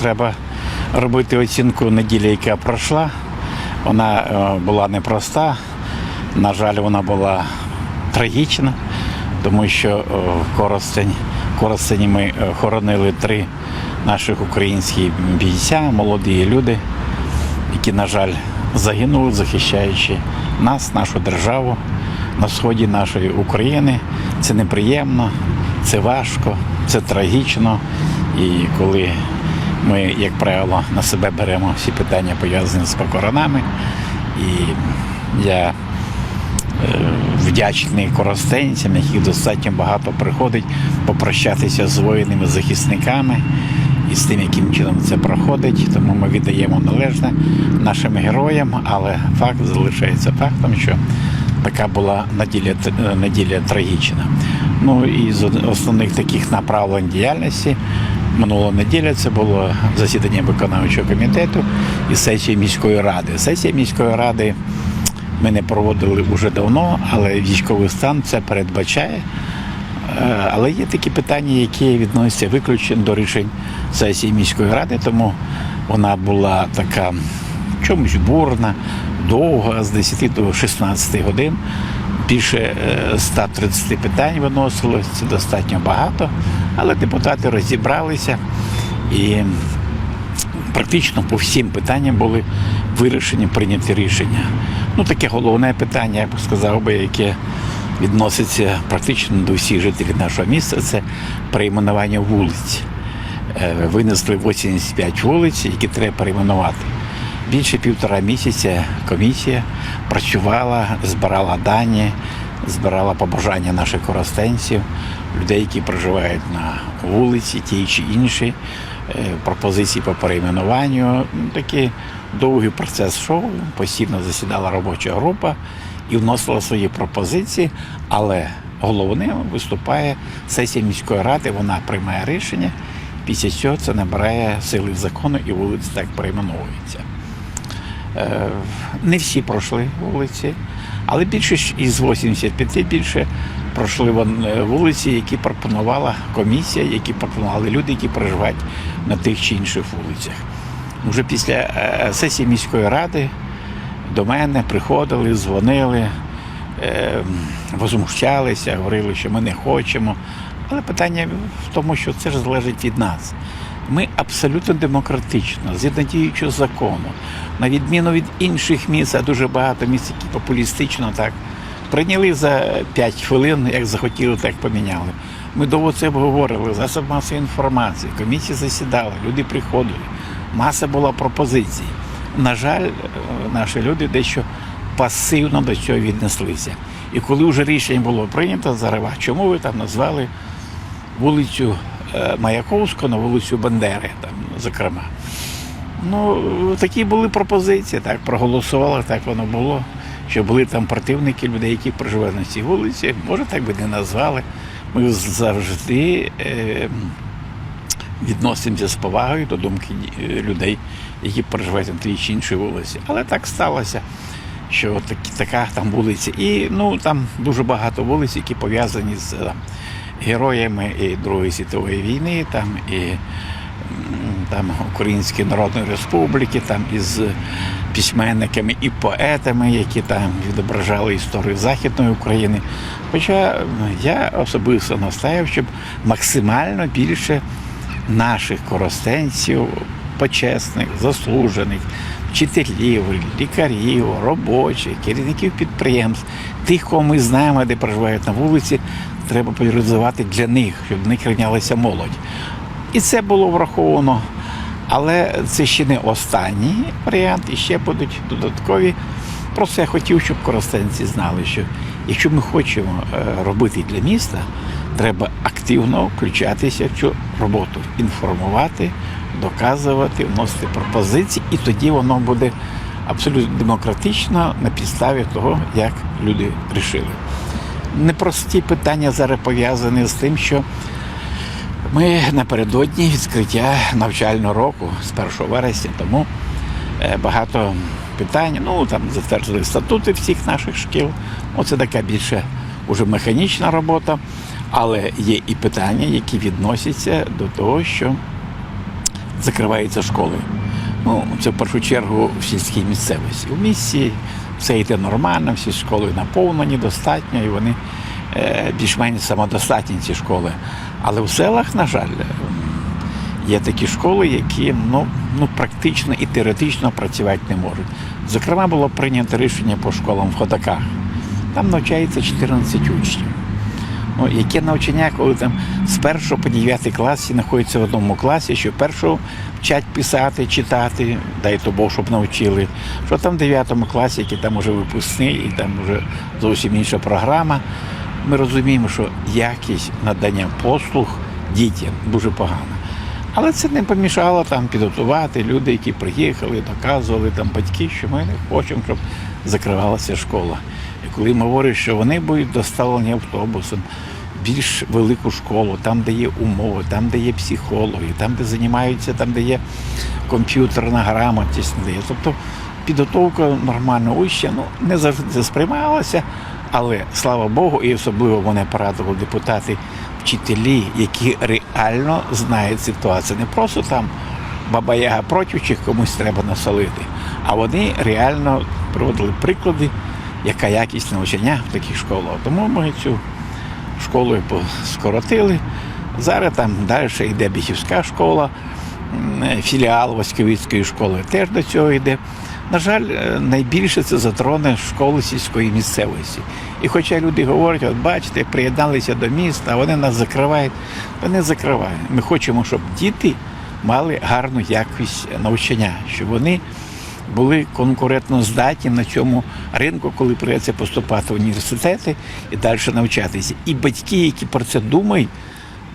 Треба робити оцінку неділі, яка пройшла. Вона е, була непроста. На жаль, вона була трагічна, тому що е, в Коростень, Коростені ми е, хоронили три наших українських бійця, молоді люди, які, на жаль, загинули, захищаючи нас, нашу державу на сході нашої України. Це неприємно, це важко, це трагічно. І коли ми, як правило, на себе беремо всі питання пов'язані з похоронами. І я е, вдячний коростенцям, яких достатньо багато приходить попрощатися з воїнами, захисниками і з тим, яким чином це проходить. Тому ми віддаємо належне нашим героям, але факт залишається фактом, що така була неділя, неділя трагічна. Ну і з основних таких направлень діяльності минула неділя це було засідання виконавчого комітету і сесія міської ради. Сесія міської ради ми не проводили вже давно, але військовий стан це передбачає. Е, Але є такі питання, які відносяться виключно до рішень сесії міської ради, тому вона була така в чомусь бурна, довга, з 10 до 16 годин. Більше е, 130 питань виносилось, це достатньо багато, але депутати розібралися і практично по всім питанням були вирішені, прийняті рішення. Ну, таке головне питання, я б сказав би, яке відноситься практично до всіх жителів нашого міста, це перейменування вулиць. Е, Винесли 85 вулиць, які треба перейменувати. Більше півтора місяця комісія працювала, збирала дані, збирала побажання наших коростенців, людей, які проживають на вулиці, ті чи інші, е, пропозиції по перейменуванню. Ну, Такий довгий процес йшов, постійно засідала робоча група і вносила свої пропозиції, але головним виступає сесія міської ради, вона приймає рішення. Після цього це набирає сили закону і вулиці так перейменовуються. Е, Не всі пройшли вулиці, але більше із 85 більше пройшли е, вулиці, які пропонувала комісія, які пропонували люди, які проживають на тих чи інших вулицях. Уже після е, сесії міської ради до мене приходили, дзвонили, возмущалися, говорили, що ми не хочемо. Але питання в тому, що це ж залежить від нас. Ми абсолютно демократично, згідно діючого закону, на відміну від інших міст, а дуже багато міст, які популістично так прийняли за 5 хвилин, як захотіли, так поміняли. Ми довго це обговорили, засоб масової інформації, комісії засідали, люди приходили, маса була пропозицій. На жаль, наші люди дещо пасивно до цього віднеслися. І коли вже рішення було прийнято, зарива, чому ви там назвали вулицю Маяковського на вулицю Бандери, там, зокрема. Ну, такі були пропозиції, так, проголосували, так воно було. Що були там противники людей, які проживають на цій вулиці. Може, так би не назвали. Ми завжди е, відносимося з повагою до думки е, людей, які проживають на тій чи іншій вулиці. Але так сталося, що такі, така там вулиця. І ну, там дуже багато вулиць, які пов'язані з е, героями і Другої світової війни, там і там Української Народної Республіки, там із письменниками і поетами, які там відображали історію Західної України. Хоча я особисто настаяв, щоб максимально більше наших коростенців, почесних, заслужених, вчителів, лікарів, робочих, керівників підприємств, тих, кого ми знаємо, де проживають на вулиці, треба популяризувати для них, щоб в них рівнялася молодь. І це було враховано. Але це ще не останній варіант, і ще будуть додаткові. Просто я хотів, щоб коростенці знали, що якщо ми хочемо е, робити для міста, треба активно включатися в цю роботу, інформувати, доказувати, вносити пропозиції, і тоді воно буде абсолютно демократично на підставі того, як люди рішили. Непрості питання зараз пов'язані з тим, що ми напередодні відкриття навчального року з 1 вересня, тому е, багато питань. Ну там затвердили статути всіх наших шкіл. Оце така більше уже механічна робота. Але є і питання, які відносяться до того, що закриваються школи. Ну, це в першу чергу в сільській місцевості. У місті все йде нормально, всі школи наповнені достатньо, і вони е, більш-менш самодостатні ці школи. Але в селах, на жаль, є такі школи, які ну, ну, практично і теоретично працювати не можуть. Зокрема, було прийнято рішення по школам в Ходаках. Там навчається 14 учнів. Ну, яке навчання, коли там з 1 по 9 клас всі знаходяться в одному класі, що першого вчать писати, читати, дай то Бог, щоб навчили. Що там в 9 класі, який там вже випускний, і там вже зовсім інша програма. Ми розуміємо, що якість надання послуг дітям дуже погана. Але це не помішало там підготувати люди, які приїхали, доказували там батьки, що ми не хочемо, щоб закривалася школа. Коли ми говоримо, що вони будуть доставлені автобусом більш велику школу, там, де є умови, там, де є психологи, там, де займаються, там, де є комп'ютерна грамотність. Тобто підготовка нормального учня ну, не завжди сприймалася, але слава Богу, і особливо мене порадували депутати, вчителі, які реально знають ситуацію. Не просто там баба Яга проти комусь треба насолити, а вони реально приводили приклади, яка якість навчання в таких школах. Тому ми цю школу скоротили. Зараз там далі йде Біхівська школа, філіал Васьковицької школи теж до цього йде. На жаль, е, найбільше це затроне школи сільської місцевості. І хоча люди говорять, от бачите, приєдналися до міста, вони нас закривають, то не закривають. Ми хочемо, щоб діти мали гарну якість навчання, щоб вони були конкурентно здатні на цьому ринку, коли прийдеться поступати в університети і далі навчатися. І батьки, які про це думають,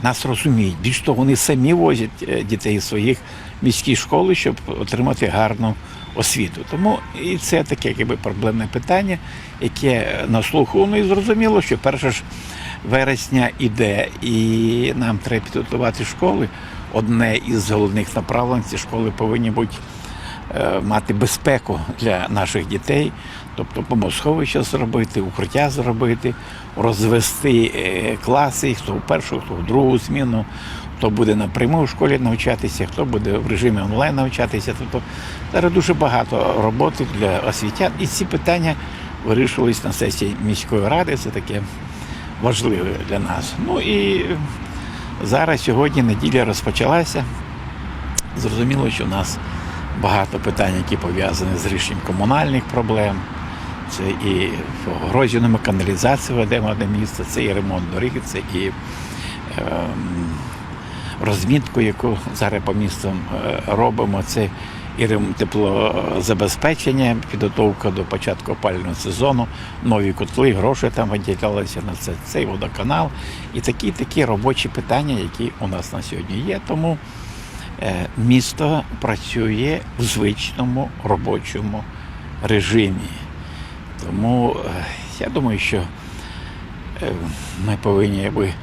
нас розуміють. Більш того, вони самі возять е, дітей з своїх міські школи, щоб отримати гарну освіту. Тому і це таке якби, проблемне питання, яке на слуху. Ну і зрозуміло, що 1 ж вересня іде, і нам треба підготувати школи. Одне із головних направлень ці школи повинні бути е, мати безпеку для наших дітей, тобто помосховище зробити, укриття зробити, розвести е, класи, хто в першу, хто в другу зміну, хто буде напряму в школі навчатися, хто буде в режимі онлайн навчатися. Тобто зараз дуже багато роботи для освітян. І ці питання вирішувались на сесії міської ради. Це таке важливе для нас. Ну і зараз сьогодні неділя розпочалася. Зрозуміло, що у нас багато питань, які пов'язані з рішенням комунальних проблем. Це і грозінами каналізації ведемо одне місце, це і ремонт доріг, це і ем, розмітку, яку зараз по містам е, робимо. Це і теплозабезпечення, підготовка до початку опалювального сезону, нові котли, гроші там виділялися на це, цей водоканал. І такі такі робочі питання, які у нас на сьогодні є. Тому місто працює в звичному робочому режимі. Тому е, я думаю, що е, ми повинні якби,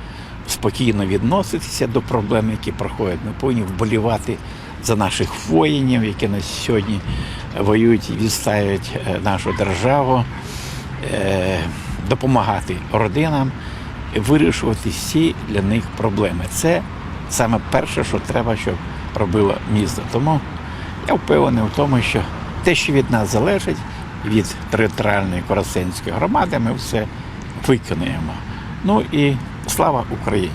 спокійно відноситися до проблем, які проходять. Ми повинні вболівати за наших воїнів, які на сьогодні воюють і відстають е, нашу державу, е, допомагати родинам вирішувати всі для них проблеми. Це саме перше, що треба, щоб робило місто. Тому я впевнений в тому, що те, що від нас залежить, від територіальної Коросинської громади, ми все виконуємо. Ну і слава Україні!